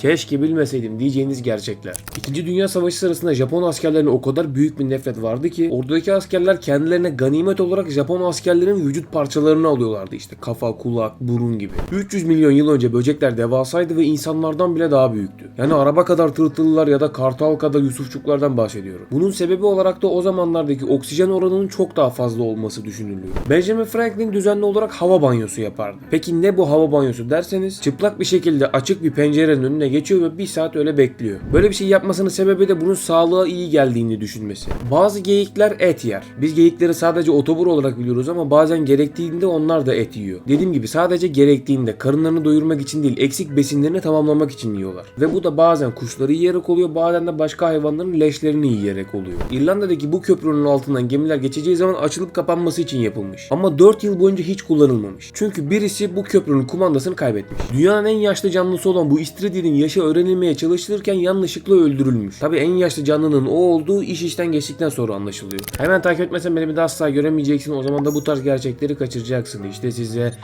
Keşke bilmeseydim diyeceğiniz gerçekler. İkinci Dünya Savaşı sırasında Japon askerlerine o kadar büyük bir nefret vardı ki oradaki askerler kendilerine ganimet olarak Japon askerlerin vücut parçalarını alıyorlardı işte kafa, kulak, burun gibi. 300 milyon yıl önce böcekler devasaydı ve insanlardan bile daha büyüktü. Yani araba kadar tırtıllar ya da kartal kadar yusufçuklardan bahsediyorum. Bunun sebebi olarak da o zamanlardaki oksijen oranının çok daha fazla olması düşünülüyor. Benjamin Franklin düzenli olarak hava banyosu yapardı. Peki ne bu hava banyosu derseniz çıplak bir şekilde açık bir pencerenin önüne geçiyor ve bir saat öyle bekliyor. Böyle bir şey yapmasının sebebi de bunun sağlığa iyi geldiğini düşünmesi. Bazı geyikler et yer. Biz geyikleri sadece otobur olarak biliyoruz ama bazen gerektiğinde onlar da et yiyor. Dediğim gibi sadece gerektiğinde karınlarını doyurmak için değil eksik besinlerini tamamlamak için yiyorlar. Ve bu da bazen kuşları yiyerek oluyor bazen de başka hayvanların leşlerini yiyerek oluyor. İrlanda'daki bu köprünün altından gemiler geçeceği zaman açılıp kapanması için yapılmış. Ama 4 yıl boyunca hiç kullanılmamış. Çünkü birisi bu köprünün kumandasını kaybetmiş. Dünyanın en yaşlı canlısı olan bu istiridyenin yaşı öğrenilmeye çalışılırken yanlışlıkla öldürülmüş. Tabi en yaşlı canlının o olduğu iş işten geçtikten sonra anlaşılıyor. Hemen takip etmesen beni bir daha asla göremeyeceksin. O zaman da bu tarz gerçekleri kaçıracaksın. İşte size